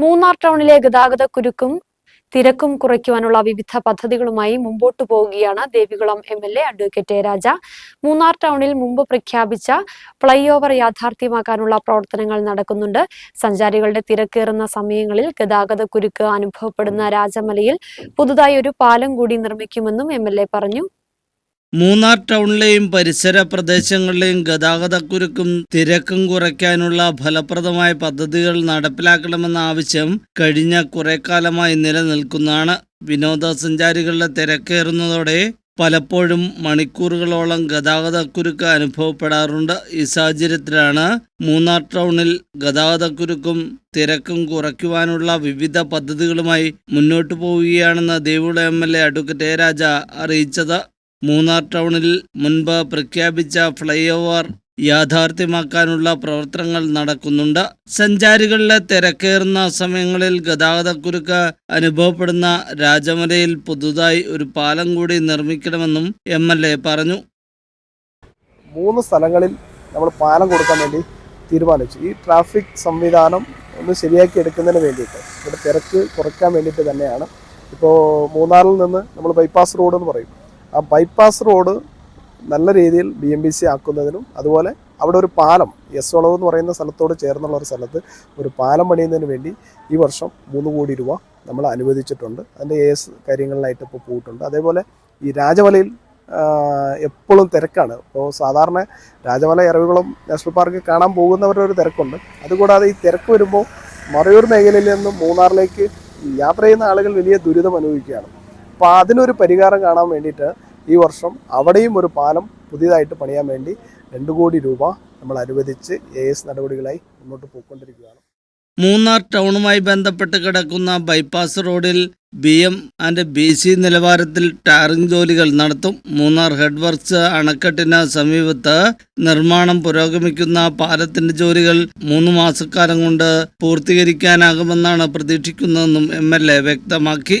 മൂന്നാർ ടൗണിലെ ഗതാഗത കുരുക്കും തിരക്കും കുറയ്ക്കുവാനുള്ള വിവിധ പദ്ധതികളുമായി മുമ്പോട്ടു പോവുകയാണ് Devikulam M L A advocate Raja. Munnar ടൗണിൽ മുമ്പ് പ്രഖ്യാപിച്ച ഫ്ലൈ ഓവർ യാഥാർത്ഥ്യമാക്കാനുള്ള പ്രവർത്തനങ്ങൾ നടക്കുന്നുണ്ട്. സഞ്ചാരികളുടെ തിരക്കേറുന്ന സമയങ്ങളിൽ ഗതാഗത കുരുക്ക് അനുഭവപ്പെടുന്ന രാജമലയിൽ പുതുതായി ഒരു പാലം കൂടി നിർമ്മിക്കുമെന്നും എം പറഞ്ഞു. മൂന്നാർ ടൗണിലെയും പരിസര പ്രദേശങ്ങളിലെയും ഗതാഗതക്കുരുക്കും തിരക്കും കുറയ്ക്കാനുള്ള ഫലപ്രദമായ പദ്ധതികൾ നടപ്പിലാക്കണമെന്ന ആവശ്യം കഴിഞ്ഞ കുറെ കാലമായി നിലനിൽക്കുന്നതാണ്. വിനോദസഞ്ചാരികളുടെ തിരക്കേറുന്നതോടെ പലപ്പോഴും മണിക്കൂറുകളോളം ഗതാഗതക്കുരുക്ക് അനുഭവപ്പെടാറുണ്ട്. ഈ സാഹചര്യത്തിലാണ് മൂന്നാർ ടൗണിൽ ഗതാഗതക്കുരുക്കും തിരക്കും കുറയ്ക്കുവാനുള്ള വിവിധ പദ്ധതികളുമായി മുന്നോട്ടു പോവുകയാണെന്ന് ദേവുള M L A advocate Raja അറിയിച്ചത്. മൂന്നാർ ടൗണിൽ മുൻപ് പ്രഖ്യാപിച്ച ഫ്ലൈ ഓവർ യാഥാർത്ഥ്യമാക്കാനുള്ള പ്രവർത്തനങ്ങൾ നടക്കുന്നുണ്ട്. സഞ്ചാരികളിലെ തിരക്കേറുന്ന സമയങ്ങളിൽ ഗതാഗതക്കുരുക്ക് അനുഭവപ്പെടുന്ന രാജമലയിൽ പുതുതായി ഒരു പാലം കൂടി നിർമ്മിക്കണമെന്നും എം പറഞ്ഞു. മൂന്ന് സ്ഥലങ്ങളിൽ നമ്മൾ പാലം കൊടുക്കാൻ വേണ്ടി തീരുമാനിച്ചു. ഈ ട്രാഫിക് സംവിധാനം ഒന്ന് ശരിയാക്കി എടുക്കുന്നതിന് വേണ്ടിയിട്ട് ഇവിടെ തിരക്ക് കുറയ്ക്കാൻ വേണ്ടിയിട്ട് തന്നെയാണ്. ഇപ്പോൾ മൂന്നാറിൽ നിന്ന് നമ്മൾ ബൈപ്പാസ് റോഡ് എന്ന് പറയും. ആ ബൈപ്പാസ് റോഡ് നല്ല രീതിയിൽ ബി എം ബി സി ആക്കുന്നതിനും അതുപോലെ അവിടെ ഒരു പാലം എസ് വളവ് എന്ന് പറയുന്ന സ്ഥലത്തോട് ചേർന്നുള്ള ഒരു സ്ഥലത്ത് ഒരു പാലം പണിയുന്നതിന് വേണ്ടി ഈ വർഷം മൂന്ന് കോടി രൂപ നമ്മൾ അനുവദിച്ചിട്ടുണ്ട്. അതിന്റെ ഏസ് കാര്യങ്ങളിലായിട്ട് ഇപ്പോൾ പോയിട്ടുണ്ട്. അതേപോലെ ഈ രാജമലയിൽ എപ്പോഴും തിരക്കാണ്. ഇപ്പോൾ സാധാരണ രാജമല ഇറവുകളും നാഷണൽ പാർക്ക് കാണാൻ പോകുന്നവരുടെ ഒരു തിരക്കുണ്ട്. അതുകൂടാതെ ഈ തിരക്ക് വരുമ്പോൾ മറയൂർ മേഖലയിൽ നിന്ന് മൂന്നാറിലേക്ക് യാത്ര ചെയ്യുന്ന ആളുകൾ വലിയ ദുരിതം അനുഭവിക്കുകയാണ്. അപ്പോൾ അതിനൊരു പരിഹാരം കാണാൻ വേണ്ടിയിട്ട് ഈ വർഷം അവിടെയും ഒരു പാലം പുതിയതായിട്ട് പണിയാൻ വേണ്ടി രണ്ട് കോടി രൂപ നമ്മൾ അനുവദിച്ച് എ എസ് നടപടികളായി മുന്നോട്ട് പോയിക്കൊണ്ടിരിക്കുകയാണ്. മൂന്നാർ ടൗണുമായി ബന്ധപ്പെട്ട് കിടക്കുന്ന ബൈപ്പാസ് റോഡിൽ B M and B C നിലവാരത്തിൽ ടാറിംഗ് ജോലികൾ നടത്തും. മൂന്നാർ ഹെഡ് വർക്ക്സ് അണക്കെട്ടിന് സമീപത്ത് നിർമ്മാണം പുരോഗമിക്കുന്ന പാലത്തിന്റെ ജോലികൾ മൂന്ന് മാസക്കാലം കൊണ്ട് പൂർത്തീകരിക്കാനാകുമെന്നാണ് പ്രതീക്ഷിക്കുന്നതെന്നും എം വ്യക്തമാക്കി.